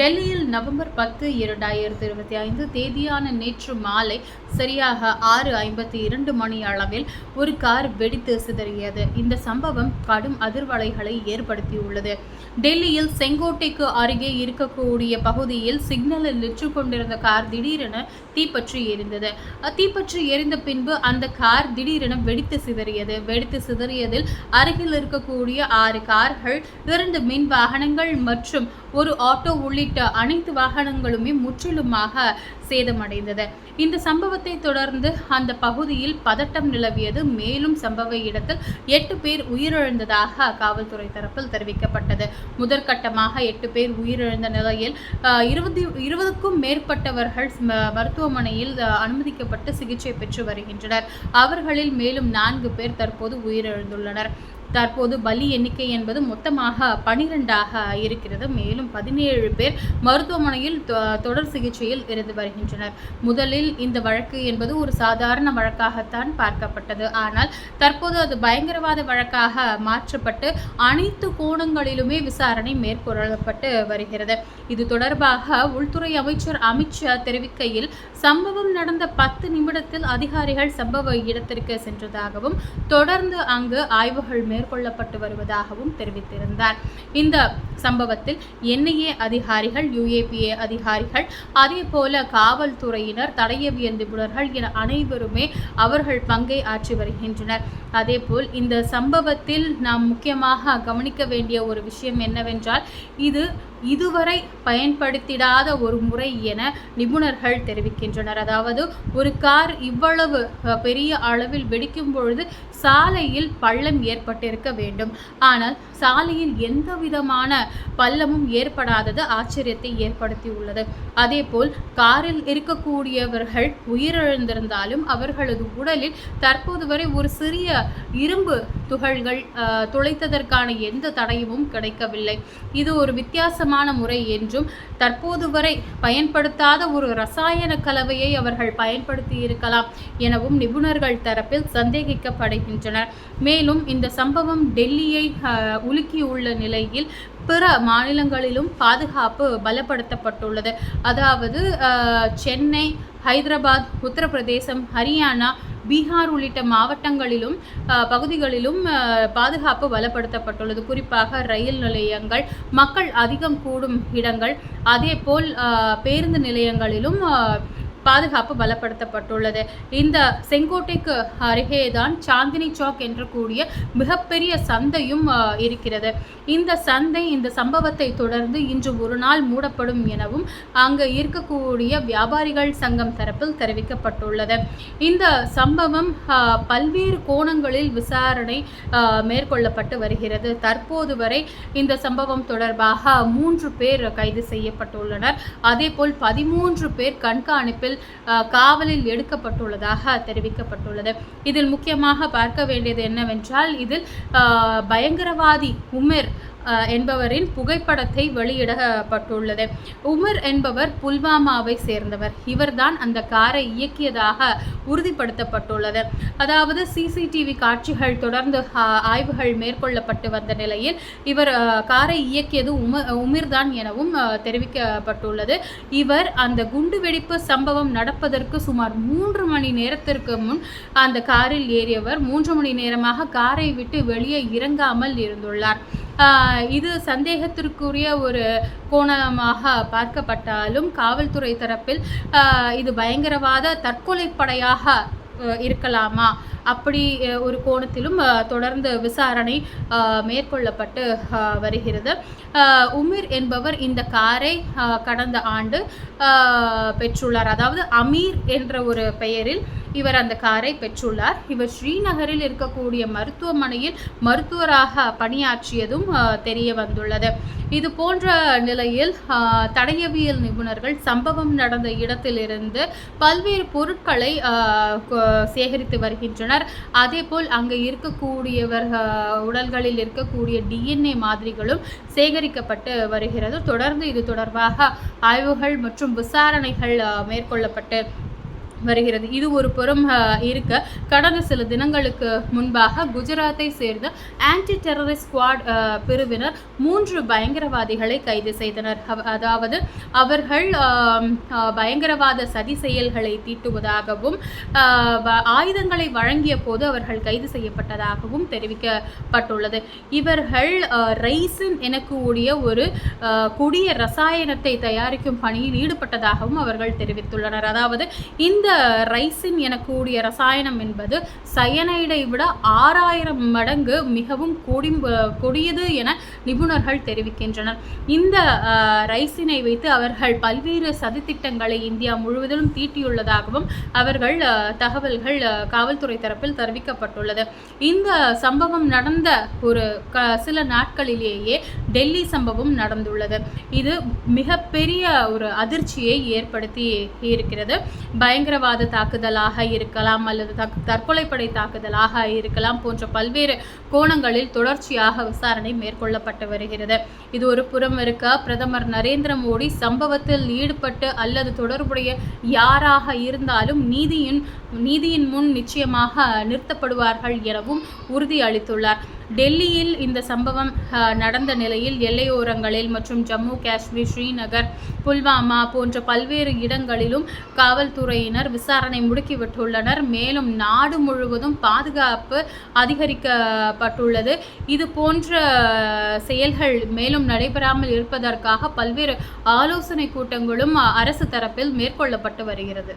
டெல்லியில் நவம்பர் பத்து இரண்டாயிரத்தி இருபத்தி ஐந்து தேதியான நேற்று மாலை சரியாக ஆறு ஐம்பத்தி இரண்டு மணி அளவில் ஒரு கார் வெடித்து சிதறியது. இந்த சம்பவம் கடும் அதிர்வலைகளை ஏற்படுத்தியுள்ளது. டெல்லியில் செங்கோட்டைக்கு அருகே இருக்கக்கூடிய பகுதியில் சிக்னலில் நின்று கொண்டிருந்த கார் திடீரென தீப்பற்றி எரிந்தது. தீப்பற்றி எரிந்த பின்பு அந்த கார் திடீரென வெடித்து சிதறியது. வெடித்து சிதறியதில் அருகில் இருக்கக்கூடிய ஆறு கார்கள் இரண்டு மின் வாகனங்கள் மற்றும் ஒரு ஆட்டோ உள்ளிட்ட அனைத்து வாகனங்களுமே முற்றிலுமாக சேதமடைந்தது. இந்த சம்பவத்தை தொடர்ந்து அந்த பகுதியில் பதட்டம் நிலவியது. மேலும் சம்பவ இடத்தில் எட்டு பேர் உயிரிழந்ததாக காவல்துறை தரப்பில் தெரிவிக்கப்பட்டது. முதற்கட்டமாக எட்டு பேர் உயிரிழந்த நிலையில் இருபது இருபதுக்கும் மேற்பட்டவர்கள் மருத்துவமனையில் அனுமதிக்கப்பட்டு சிகிச்சை பெற்று வருகின்றனர். அவர்களில் மேலும் நான்கு பேர் தற்போது உயிரிழந்துள்ளனர். தற்போது பலி எண்ணிக்கை என்பது மொத்தமாக பனிரெண்டாக இருக்கிறது. மேலும் பதினேழு பேர் மருத்துவமனையில் தொடர் சிகிச்சையில் இருந்து வருகின்றனர். முதலில் இந்த வழக்கு என்பது ஒரு சாதாரண வழக்காகத்தான் பார்க்கப்பட்டது. ஆனால் தற்போது அது பயங்கரவாத வழக்காக மாற்றப்பட்டு அனைத்து கோணங்களிலுமே விசாரணை மேற்கொள்ளப்பட்டு வருகிறது. இது தொடர்பாக உள்துறை அமைச்சர் அமித்ஷா தெரிவிக்கையில் சம்பவம் நடந்த பத்து நிமிடத்தில் அதிகாரிகள் சம்பவ இடத்திற்கு சென்றதாகவும் தொடர்ந்து அங்கு ஆய்வுகள் மேற் மேற்கொள்ளப்பட்டு வருவதாகவும் தெரிவித்திருந்தார். இந்த சம்பவத்தில் என்ஐஏ அதிகாரிகள் யுஏபிஏ அதிகாரிகள் அதே போல காவல்துறையினர் தடயவியல் நிபுணர்கள் என அனைவருமே அவர்கள் பங்கை ஆற்றி வருகின்றனர். அதேபோல் இந்த சம்பவத்தில் நாம் முக்கியமாக கவனிக்க வேண்டிய ஒரு விஷயம் என்னவென்றால் இது இதுவரை பயன்படுத்திடாத ஒரு முறை என நிபுணர்கள் தெரிவிக்கின்றனர். அதாவது ஒரு கார் இவ்வளவு பெரிய அளவில் வெடிக்கும் பொழுது சாலையில் பள்ளம் ஏற்பட்டிருக்க வேண்டும். ஆனால் சாலையில் எந்த விதமான பள்ளமும் ஏற்படாதது ஆச்சரியத்தை ஏற்படுத்தியுள்ளது. அதேபோல் காரில் இருக்கக்கூடியவர்கள் உயிரிழந்திருந்தாலும் அவர்களது உடலில் தற்போது வரை ஒரு சிறிய இரும்பு துகள்கள் துளைத்ததற்கான எந்த தடையும் கிடைக்கவில்லை. இது ஒரு வித்தியாசமான முறை என்றும் தற்போது வரை பயன்படுத்தாத ஒரு ரசாயன கலவையை அவர்கள் பயன்படுத்தி இருக்கலாம் எனவும் நிபுணர்கள் தரப்பில் சந்தேகிக்கப்படுகின்றனர். மேலும் இந்த சம்பவம் டெல்லியை உலுக்கியுள்ள நிலையில் பிற மாநிலங்களிலும் பாதுகாப்பு பலப்படுத்தப்பட்டுள்ளது. அதாவது சென்னை ஹைதராபாத் உத்தரப்பிரதேசம் ஹரியானா பீகார் உள்ளிட்ட மாவட்டங்களிலும் பகுதிகளிலும் பாதுகாப்பு பலப்படுத்தப்பட்டுள்ளது. குறிப்பாக ரயில் நிலையங்கள் மக்கள் அதிகம் கூடும் இடங்கள் அதேபோல் பேருந்து நிலையங்களிலும் பாதுகாப்பு பலப்படுத்தப்பட்டுள்ளது. இந்த செங்கோட்டைக்கு அருகே தான் சாந்தினி சாக் என்ற கூடிய மிகப்பெரிய சந்தையும் இருக்கிறது. இந்த சந்தை இந்த சம்பவத்தை தொடர்ந்து இன்று ஒரு நாள் மூடப்படும் எனவும் அங்கு இருக்கக்கூடிய வியாபாரிகள் சங்கம் தரப்பில் தெரிவிக்கப்பட்டுள்ளது. இந்த சம்பவம் பல்வேறு கோணங்களில் விசாரணை மேற்கொள்ளப்பட்டு வருகிறது. தற்போது வரை இந்த சம்பவம் தொடர்பாக மூன்று பேர் கைது செய்யப்பட்டுள்ளனர். அதேபோல் பதிமூன்று பேர் கண்காணிப்பில் காவலில் காவலில் எடுக்கப்பட்டுள்ளதாக தெரிவிக்கப்பட்டுள்ளது. இதில் முக்கியமாக பார்க்க வேண்டியது என்னவென்றால் இதில் பயங்கரவாதி உமர் என்பவரின் புகைப்படத்தை வெளியிடப்பட்டுள்ளது. உமர் என்பவர் புல்வாமாவை சேர்ந்தவர். இவர்தான் அந்த காரை இயக்கியதாக உறுதிப்படுத்தப்பட்டுள்ளது. அதாவது சிசிடிவி காட்சிகள் தொடர்ந்து ஆய்வுகள் மேற்கொள்ளப்பட்டு வந்த நிலையில் இவர் காரை இயக்கியது உம உமிர்தான் எனவும் தெரிவிக்கப்பட்டுள்ளது. இவர் அந்த குண்டுவெடிப்பு சம்பவம் நடப்பதற்கு சுமார் மூன்று மணி நேரத்திற்கு முன் அந்த காரில் ஏறியவர். மூன்று மணி நேரமாக காரை விட்டு வெளியே இறங்காமல் இருந்துள்ளார். இது சந்தேகத்திற்குரிய ஒரு கோணமாக பார்க்கப்பட்டாலும் காவல்துறை தரப்பில் இது பயங்கரவாத தற்கொலைப்படையாக இருக்கலாமா? அப்படி ஒரு கோணத்திலும் தொடர்ந்து விசாரணை மேற்கொள்ளப்பட்டு வருகிறது. உமிர் என்பவர் இந்த காரை கடந்த ஆண்டு பெற்றுள்ளார். அதாவது அமீர் என்ற ஒரு பெயரில் இவர் அந்த காரை பெற்றுள்ளார். இவர் ஸ்ரீநகரில் இருக்கக்கூடிய மருத்துவமனையில் மருத்துவராக பணியாற்றியதும் தெரிய வந்துள்ளது. இது போன்ற நிலையில் தடயவியல் நிபுணர்கள் சம்பவம் நடந்த இடத்திலிருந்து பல்வேறு பொருட்களை சேகரித்து வருகின்றனர். அதேபோல் அங்கே இருக்கக்கூடியவர் உடல்களில் இருக்கக்கூடிய டிஎன்ஏ மாதிரிகளும் சேகரிக்கப்பட்டு வருகிறது. தொடர்ந்து இது தொடர்பாக ஆய்வுகள் மற்றும் விசாரணைகள் மேற்கொள்ளப்பட்டு வருகிறது. இது ஒரு புறம் இருக்க. கடந்த சில தினங்களுக்கு முன்பாக குஜராத்தை சேர்ந்த ஆன்டி டெரரிஸ்ட் ஸ்குவாட் பிரிவினர் மூன்று பயங்கரவாதிகளை கைது செய்தனர். அதாவது அவர்கள் பயங்கரவாத சதி செயல்களை தீட்டுவதாகவும் வ- ஆயுதங்களை வழங்கிய போது அவர்கள் கைது செய்யப்பட்டதாகவும் தெரிவிக்கப்பட்டுள்ளது. இவர்கள் ரைசின் எனக்கூடிய ஒரு குடிய கொடிய ரசாயனத்தை தயாரிக்கும் பணியில் ஈடுபட்டதாகவும் அவர்கள் தெரிவித்துள்ளனர். அதாவது இந்த ரைசின் எனக்கூடிய ரசாயனம் என்பது சயனைடை விட ஆறாயிரம் மடங்கு மிகவும் கொடி கொடியது என நிபுணர்கள் தெரிவிக்கின்றனர். இந்த ரைசினை வைத்து அவர்கள் பல்வேறு சதித்திட்டங்களை இந்தியா முழுவதிலும் தீட்டியுள்ளதாகவும் அவர்கள் தகவல்கள் காவல்துறை தரப்பில் தெரிவிக்கப்பட்டுள்ளது. இந்த சம்பவம் நடந்த ஒரு க சில நாட்களிலேயே டெல்லி சம்பவம் நடந்துள்ளது. இது மிகப்பெரிய ஒரு அதிர்ச்சியை ஏற்படுத்தி இருக்கிறது. பயங்கர பயங்கரவாத தாக்குதலாக இருக்கலாம் அல்லது தக்- தற்கொலைப்படை தாக்குதலாக இருக்கலாம் போன்ற பல்வேறு கோணங்களில் தொடர்ச்சியாக விசாரணை மேற்கொள்ளப்பட்டு வருகிறது. இது ஒரு புறம் இருக்க பிரதமர் நரேந்திர மோடி சம்பவத்தில் ஈடுபட்டு அல்லது தொடர்புடைய யாராக இருந்தாலும் நீதியின் நீதியின் முன் நிச்சயமாக நிறுத்தப்படுவார்கள் எனவும் உறுதி அளித்துள்ளார் டெல்லியில் இந்த சம்பவம் நடந்த நிலையில் எல்லையோரங்களில் மற்றும் ஜம்மு காஷ்மீர் ஸ்ரீநகர் புல்வாமா போன்ற பல்வேறு இடங்களிலும் காவல்துறையினர் விசாரணை முடுக்கிவிட்டுள்ளனர் மேலும் நாடு முழுவதும் பாதுகாப்பு அதிகரிக்கப்பட்டுள்ளது. இது போன்ற செயல்கள் மேலும் நடைபெறாமல் இருப்பதற்காக பல்வேறு ஆலோசனை கூட்டங்களும் அரசு தரப்பில் மேற்கொள்ளப்பட்டு வருகிறது.